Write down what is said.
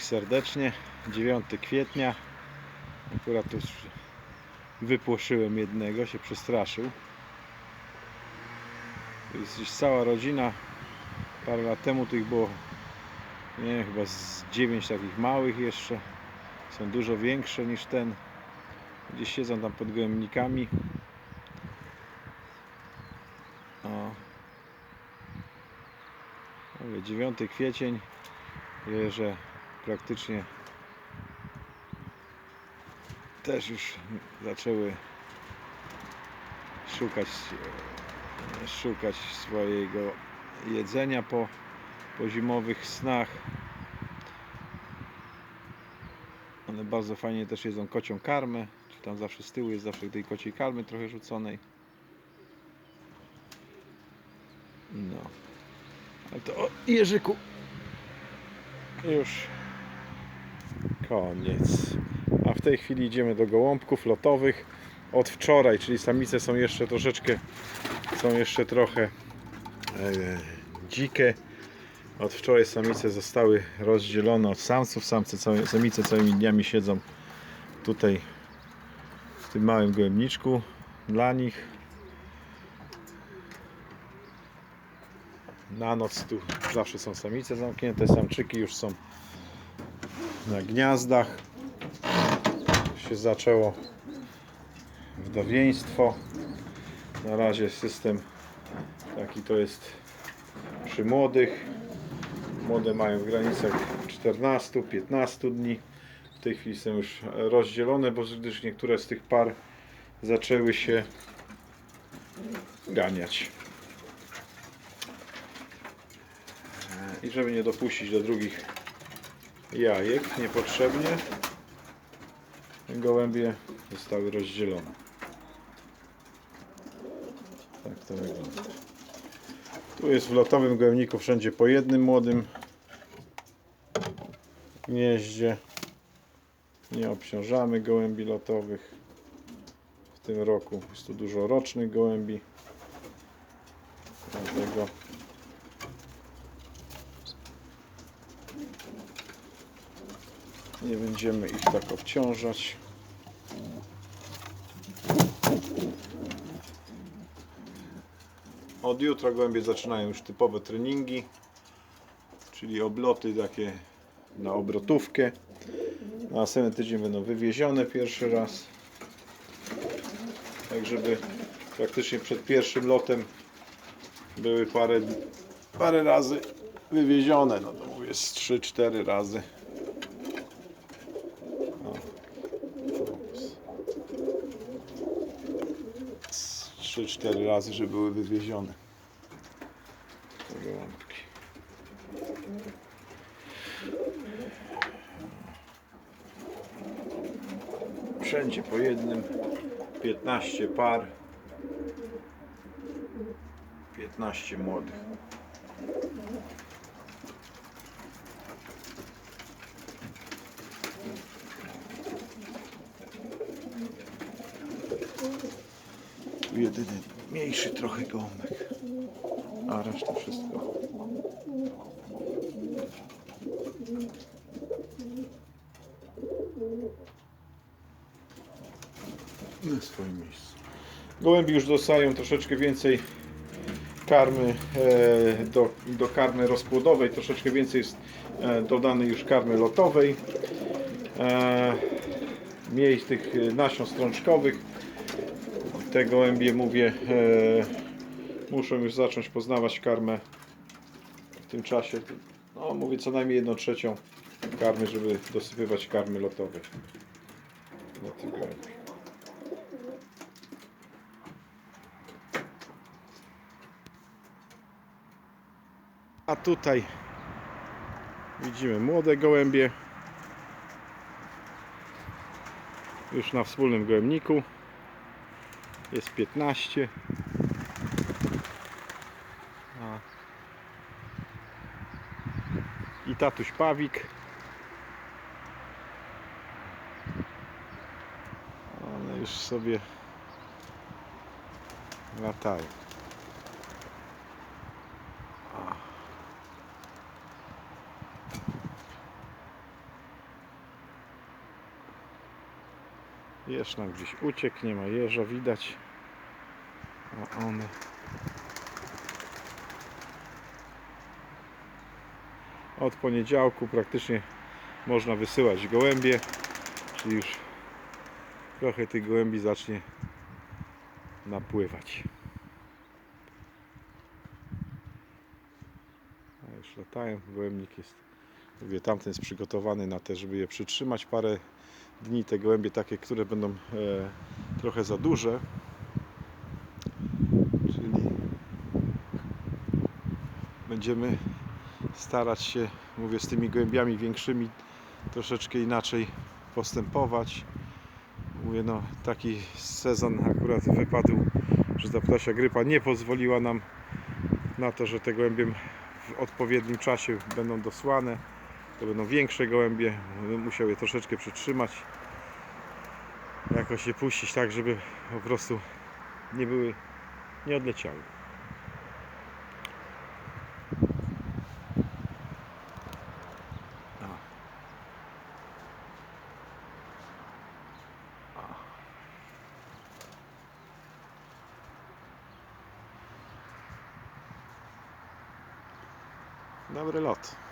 serdecznie. 9 kwietnia. Akurat tu wypłoszyłem jednego, się przestraszył. To jest cała rodzina. Parę lat temu tych było, nie wiem, chyba z 9 takich małych jeszcze. Są dużo większe niż ten. Gdzieś siedzą tam pod gołębnikami. O. Mówię, 9 kwiecień, wie, że praktycznie też już zaczęły szukać, szukać swojego jedzenia po, po zimowych snach. One bardzo fajnie też jedzą kocią karmę, czy tam zawsze z tyłu jest zawsze tej kociej karmy trochę rzuconej. No. Ale to o, Jerzyku już koniec. A w tej chwili idziemy do gołąbków lotowych od wczoraj, czyli samice są jeszcze troszeczkę, są jeszcze trochę e, dzikie. Od wczoraj samice zostały rozdzielone od samców. Samce, całe, samice całymi dniami siedzą tutaj w tym małym gołębniczku dla nich. Na noc tu zawsze są samice zamknięte, samczyki już są na gniazdach. Się zaczęło wdowieństwo. Na razie system taki to jest przy młodych. Młode mają w granicach 14-15 dni. W tej chwili są już rozdzielone, bo gdyż niektóre z tych par zaczęły się ganiać. I żeby nie dopuścić do drugich jajek niepotrzebnie, gołębie zostały rozdzielone. Tak to wygląda. Tu jest w lotowym gołębniku wszędzie po jednym młodym gnieździe. Nie obciążamy gołębi lotowych w tym roku. Jest tu dużo rocznych gołębi. Dlatego nie będziemy ich tak obciążać. Od jutra gołębie zaczynają już typowe treningi, czyli obloty takie na obrotówkę. Na następny tydzień będą wywiezione pierwszy raz. Tak żeby praktycznie przed pierwszym lotem były parę, parę razy wywiezione. No to mówię z 3-4 razy. 3-4 razy, żeby były wywiezione. Wszędzie po jednym 15 par 15 młodych Tu jedyny mniejszy trochę gołąbek a reszta wszystko na swoim miejscu. Gołębi już dostają troszeczkę więcej karmy e, do, do karmy rozpłodowej, troszeczkę więcej jest e, dodanej już karmy lotowej. E, mniej tych nasion strączkowych. Te gołębie, mówię, e, muszą już zacząć poznawać karmę w tym czasie. No, mówię, co najmniej jedną trzecią karmy, żeby dosypywać karmy lotowej. Dla tych. A tutaj widzimy młode gołębie. Już na wspólnym gołębniku. Jest 15. A. I tatuś Pawik. One już sobie latają. Jeż nam gdzieś uciekł, nie ma jeża, widać. A one. Od poniedziałku praktycznie można wysyłać gołębie, czyli już trochę tych gołębi zacznie napływać. A już latają, gołębnik jest, mówię, tamten jest przygotowany na to, żeby je przytrzymać parę dni, te gołębie takie, które będą e, trochę za duże, czyli będziemy starać się, mówię, z tymi gołębiami większymi troszeczkę inaczej postępować. Mówię, no taki sezon akurat wypadł, że ta ptasia grypa nie pozwoliła nam na to, że te gołębie w odpowiednim czasie będą dosłane. To będą większe gołębie, będę musiał je troszeczkę przytrzymać. Jakoś je puścić tak, żeby po prostu nie były, nie odleciały. Dobry lot.